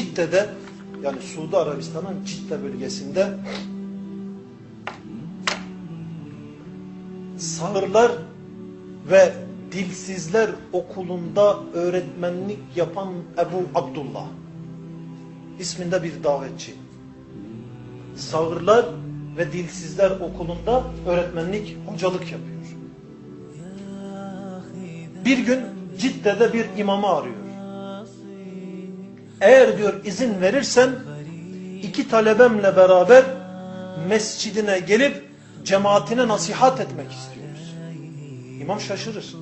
Cidde'de yani Suudi Arabistan'ın Cidde bölgesinde Sağırlar ve Dilsizler Okulu'nda öğretmenlik yapan Ebu Abdullah isminde bir davetçi. Sağırlar ve Dilsizler Okulu'nda öğretmenlik, hocalık yapıyor. Bir gün Cidde'de bir imamı arıyor. Eğer diyor izin verirsen iki talebemle beraber mescidine gelip cemaatine nasihat etmek istiyoruz. İmam şaşırır.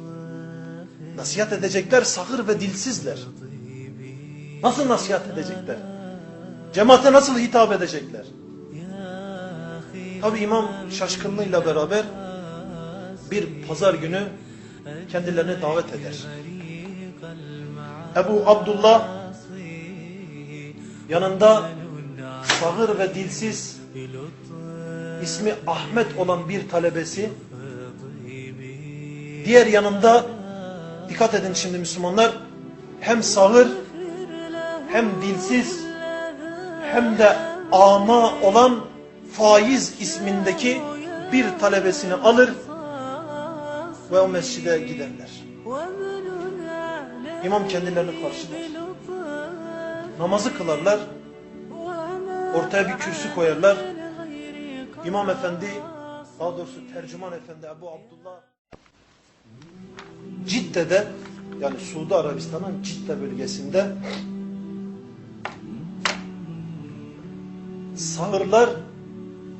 Nasihat edecekler sağır ve dilsizler. Nasıl nasihat edecekler? Cemaate nasıl hitap edecekler? Tabi imam şaşkınlığıyla beraber bir pazar günü kendilerine davet eder. Ebu Abdullah yanında sağır ve dilsiz ismi Ahmet olan bir talebesi diğer yanında dikkat edin şimdi Müslümanlar hem sağır hem dilsiz hem de ama olan faiz ismindeki bir talebesini alır ve o mescide giderler. İmam kendilerini karşılar. Namazı kılarlar. Ortaya bir kürsü koyarlar. İmam efendi, daha doğrusu tercüman efendi Ebu Abdullah Cidde'de yani Suudi Arabistan'ın Cidde bölgesinde Sağırlar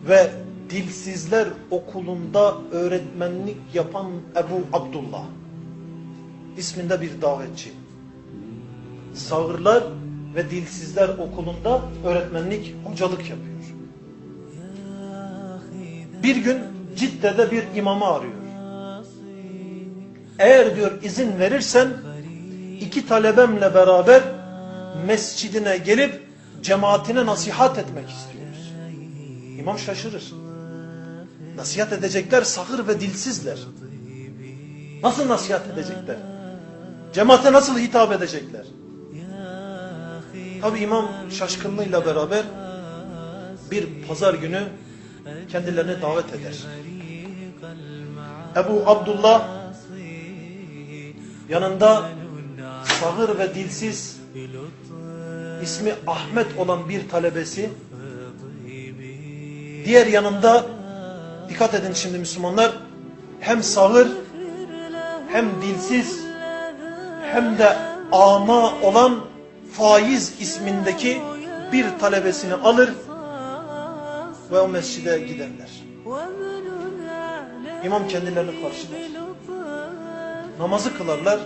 ve Dilsizler Okulu'nda öğretmenlik yapan Ebu Abdullah isminde bir davetçi. Sağırlar ve Dilsizler Okulu'nda öğretmenlik, hocalık yapıyor. Bir gün Cidde'de bir imamı arıyor. Eğer diyor izin verirsen iki talebemle beraber mescidine gelip cemaatine nasihat etmek istiyoruz. İmam şaşırır. Nasihat edecekler sağır ve dilsizler. Nasıl nasihat edecekler? Cemaate nasıl hitap edecekler? Tabi imam şaşkınlığıyla beraber bir pazar günü kendilerine davet eder. Ebu Abdullah yanında sağır ve dilsiz ismi Ahmet olan bir talebesi diğer yanında dikkat edin şimdi Müslümanlar hem sağır hem dilsiz hem de ama olan faiz ismindeki bir talebesini alır ve o mescide giderler. İmam kendilerini karşılar. Namazı kılarlar.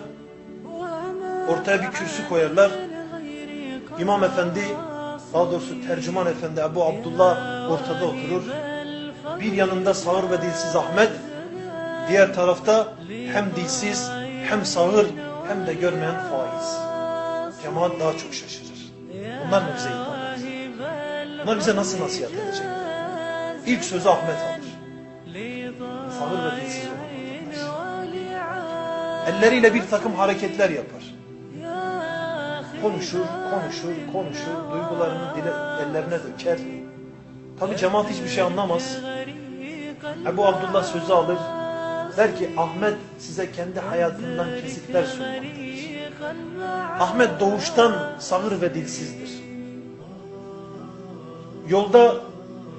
Ortaya bir kürsü koyarlar. İmam efendi, daha doğrusu tercüman efendi Ebu Abdullah ortada oturur. Bir yanında sağır ve dilsiz Ahmet, diğer tarafta hem dilsiz hem sağır hem de görmeyen faiz. Cemaat daha çok şaşırır. Bunlar ne bize edecek? Bunlar bize nasıl nasihat edecek? İlk sözü Ahmet alır. Sağır ve dilsiz Elleriyle bir takım hareketler yapar. Konuşur, konuşur, konuşur, duygularını dile, ellerine döker. Tabi cemaat hiçbir şey anlamaz. Ebu Abdullah sözü alır. Der ki Ahmet size kendi hayatından kesitler sunmaktadır. Ahmet doğuştan sağır ve dilsizdir. Yolda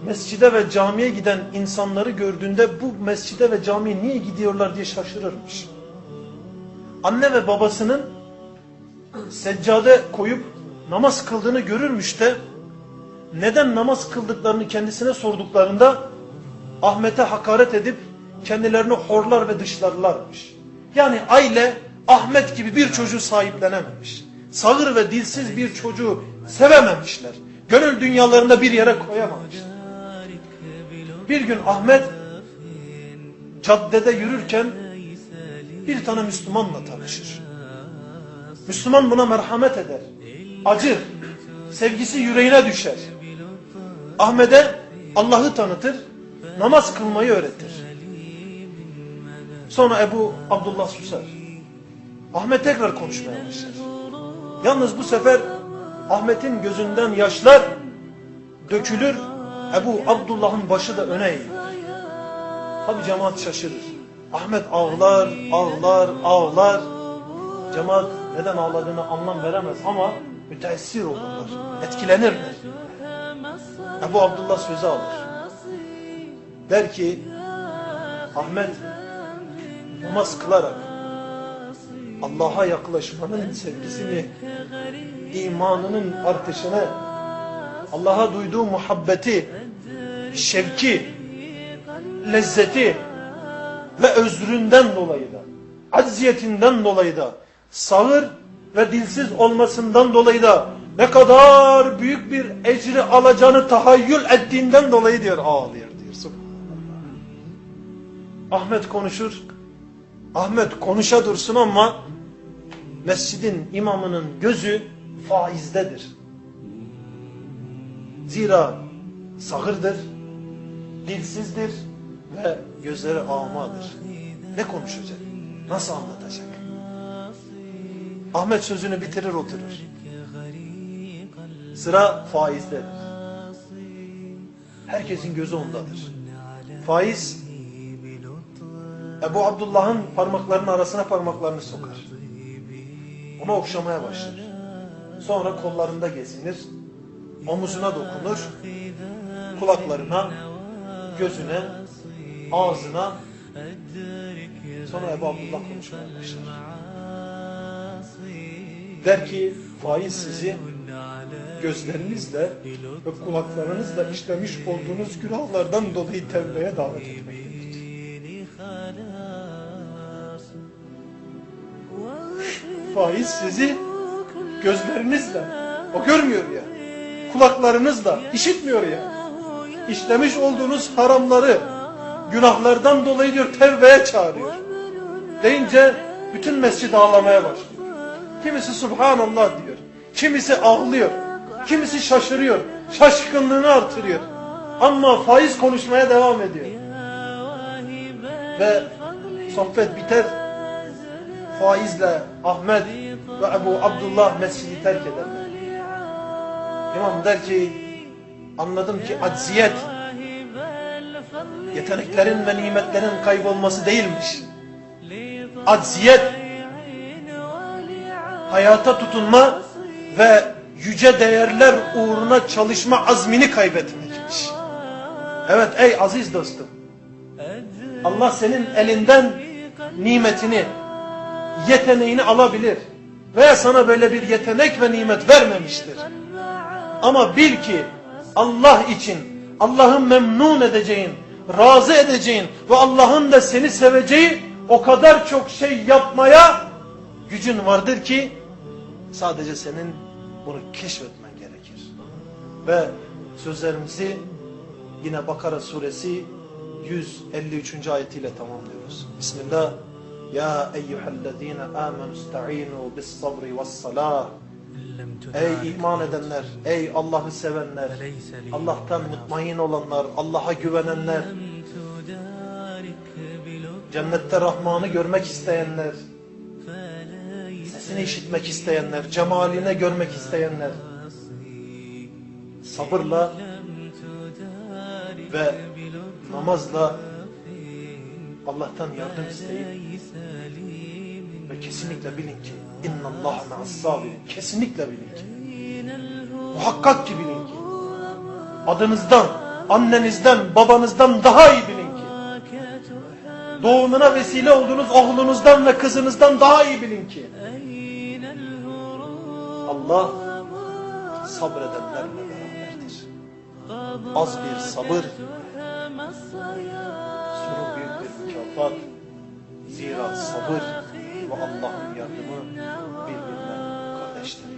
mescide ve camiye giden insanları gördüğünde bu mescide ve camiye niye gidiyorlar diye şaşırırmış. Anne ve babasının seccade koyup namaz kıldığını görürmüş de neden namaz kıldıklarını kendisine sorduklarında Ahmet'e hakaret edip kendilerini horlar ve dışlarlarmış. Yani aile Ahmet gibi bir çocuğu sahiplenememiş. Sağır ve dilsiz bir çocuğu sevememişler. Gönül dünyalarında bir yere koyamamışlar. Bir gün Ahmet caddede yürürken bir tane Müslümanla tanışır. Müslüman buna merhamet eder. Acır. Sevgisi yüreğine düşer. Ahmet'e Allah'ı tanıtır. Namaz kılmayı öğretir. Sonra Ebu Abdullah susar. Ahmet tekrar konuşmaya başlar. Yalnız bu sefer Ahmet'in gözünden yaşlar dökülür. Ebu Abdullah'ın başı da öne eğilir. Tabi cemaat şaşırır. Ahmet ağlar, ağlar, ağlar. Cemaat neden ağladığını anlam veremez ama müteessir olurlar, etkilenirler. Ebu Abdullah sözü alır. Der ki, Ahmet namaz kılarak Allah'a yaklaşmanın sevgisini, imanının artışını, Allah'a duyduğu muhabbeti, şevki, lezzeti ve özründen dolayı da, acziyetinden dolayı da, sağır ve dilsiz olmasından dolayı da ne kadar büyük bir ecri alacağını tahayyül ettiğinden dolayı diyor ağlıyor diyor. Ahmet konuşur. Ahmet konuşa dursun ama mescidin imamının gözü faizdedir. Zira sağırdır, dilsizdir ve gözleri ağmadır. Ne konuşacak? Nasıl anlatacak? Ahmet sözünü bitirir oturur. Sıra faizdedir. Herkesin gözü ondadır. Faiz Ebu Abdullah'ın parmaklarının arasına parmaklarını sokar. Onu okşamaya başlar. Sonra kollarında gezinir. Omuzuna dokunur. Kulaklarına, gözüne, ağzına sonra Ebu Abdullah konuşmaya başlar. Der ki faiz sizi gözlerinizle ve kulaklarınızla işlemiş olduğunuz günahlardan dolayı tevbeye davet etmektedir. Faiz sizi gözlerinizle, o görmüyor ya, kulaklarınızla, işitmiyor ya, işlemiş olduğunuz haramları, günahlardan dolayı diyor tevbeye çağırıyor. Deyince bütün mescid ağlamaya başlıyor. Kimisi Subhanallah diyor, kimisi ağlıyor, kimisi şaşırıyor, şaşkınlığını artırıyor. Ama faiz konuşmaya devam ediyor. Ve sohbet biter, faizle Ahmet ve Ebu Abdullah mescidi terk ederler. İmam der ki anladım ki acziyet yeteneklerin ve nimetlerin kaybolması değilmiş. Acziyet hayata tutunma ve yüce değerler uğruna çalışma azmini kaybetmekmiş. Evet ey aziz dostum. Allah senin elinden nimetini, yeteneğini alabilir. Veya sana böyle bir yetenek ve nimet vermemiştir. Ama bil ki Allah için Allah'ın memnun edeceğin, razı edeceğin ve Allah'ın da seni seveceği o kadar çok şey yapmaya gücün vardır ki sadece senin bunu keşfetmen gerekir. Ve sözlerimizi yine Bakara suresi 153. ayetiyle tamamlıyoruz. Bismillah. Ya eyyühellezine amenu ista'inu bis sabri ve salah. Ey iman edenler, ey Allah'ı sevenler, Allah'tan mutmain olanlar, Allah'a güvenenler, cennette Rahman'ı görmek isteyenler, sesini işitmek isteyenler, cemaline görmek isteyenler, sabırla ve namazla Allah'tan yardım isteyip ve kesinlikle bilin ki Allah ma'as sabirin. Kesinlikle bilin ki muhakkak ki bilin ki adınızdan, annenizden, babanızdan daha iyi bilin ki doğumuna vesile olduğunuz oğlunuzdan ve kızınızdan daha iyi bilin ki Allah sabredenlerle beraberdir. Az bir sabır Sorun bir mükafat. Zira sabır ve Allah'ın yardımı birbirinden kardeştir.